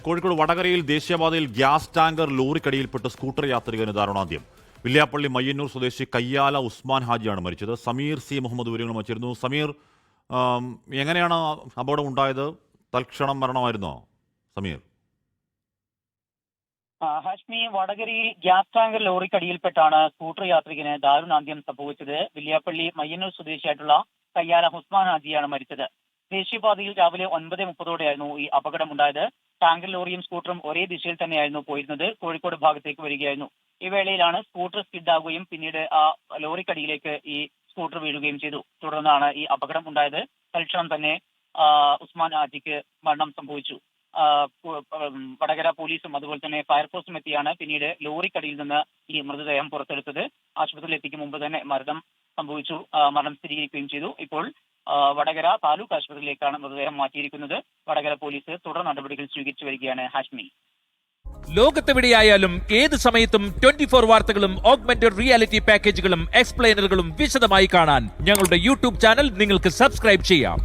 കോഴിക്കോട് വടകരയിൽ ദേശീയപാതയിൽ gas tanker ലോറിക്കടിയിൽപ്പെട്ട് സ്കൂട്ടർ യാത്രികന് ദാരുണാന്ത്യം. വില്യാപ്പള്ളി മയ്യന്നൂർ സ്വദേശി കയ്യാല ഉസ്മാൻ ഹാജിയാണ് മരിച്ചത്. സമീർ സി. മുഹമ്മദ് വിവരങ്ങൾ വച്ചിരുന്നു സമീർ എങ്ങനെയാണ് അപകടം ഉണ്ടായത് തൽക്ഷണം മരണമായിരുന്നോ? സമീർ. ഹാഷ്മി വടകരയിൽ ഗ്യാസ് ടാങ്കർ ലോറിക്കടിയിൽപ്പെട്ടാണ് സ്കൂട്ടർ യാത്രികന് ദാരുണാന്ത്യം സംഭവിച്ചത്. വില്യാപ്പള്ളി മയ്യന്നൂർ സ്വദേശിയായിട്ടുള്ള കയ്യാല ഹുസ്മാൻ ഹാജിയാണ് മരിച്ചത്. ദേശീയപാതയിൽ രാവിലെ ഒൻപത് മുപ്പതോടെയായിരുന്നു ഈ അപകടമുണ്ടായത്. ടാങ്കർ ലോറിയും സ്കൂട്ടറും ഒരേ ദിശയിൽ തന്നെയായിരുന്നു പോയിരുന്നത്. കോഴിക്കോട് ഭാഗത്തേക്ക് വരികയായിരുന്നു. ഈ വേളയിലാണ് സ്കൂട്ടർ സ്കിഡാകുകയും പിന്നീട് ആ ലോറിക്കടിയിലേക്ക് ഈ സ്കൂട്ടർ വീഴുകയും ചെയ്തു. തുടർന്നാണ് ഈ അപകടം ഉണ്ടായത്. തൽക്ഷണം തന്നെ ഉസ്മാൻ ആജിക്ക് മരണം സംഭവിച്ചു. വടകര പോലീസും അതുപോലെ തന്നെ ഫയർഫോഴ്സും എത്തിയാണ് പിന്നീട് ലോറിക്കടിയിൽ നിന്ന് ഈ മൃതദേഹം പുറത്തെടുത്തത്. ആശുപത്രിയിൽ എത്തിക്കും മുമ്പ് തന്നെ മരണം സംഭവിച്ചു. മരണം സ്ഥിരീകരിക്കുകയും ചെയ്തു. ഇപ്പോൾ വടകര താലൂക്ക് ആശുപത്രിയിലേക്കാണ് മൃതദേഹം മാറ്റിയിരിക്കുന്നത്. വടകര പോലീസ് തുടർ നടപടികൾ സ്വീകരിച്ചു വരികയാണ് ഹാഷ്മി. ലോകത്തെവിടെയായാലും ഏത് സമയത്തും ട്വന്റി ഫോർ വാർത്തകളും ഓഗ്മെന്റഡ് റിയാലിറ്റി പാക്കേജുകളും എക്സ്പ്ലെയിനറുകളും വിശദമായി കാണാൻ ഞങ്ങളുടെ യൂട്യൂബ് ചാനൽ നിങ്ങൾക്ക് സബ്സ്ക്രൈബ് ചെയ്യാം.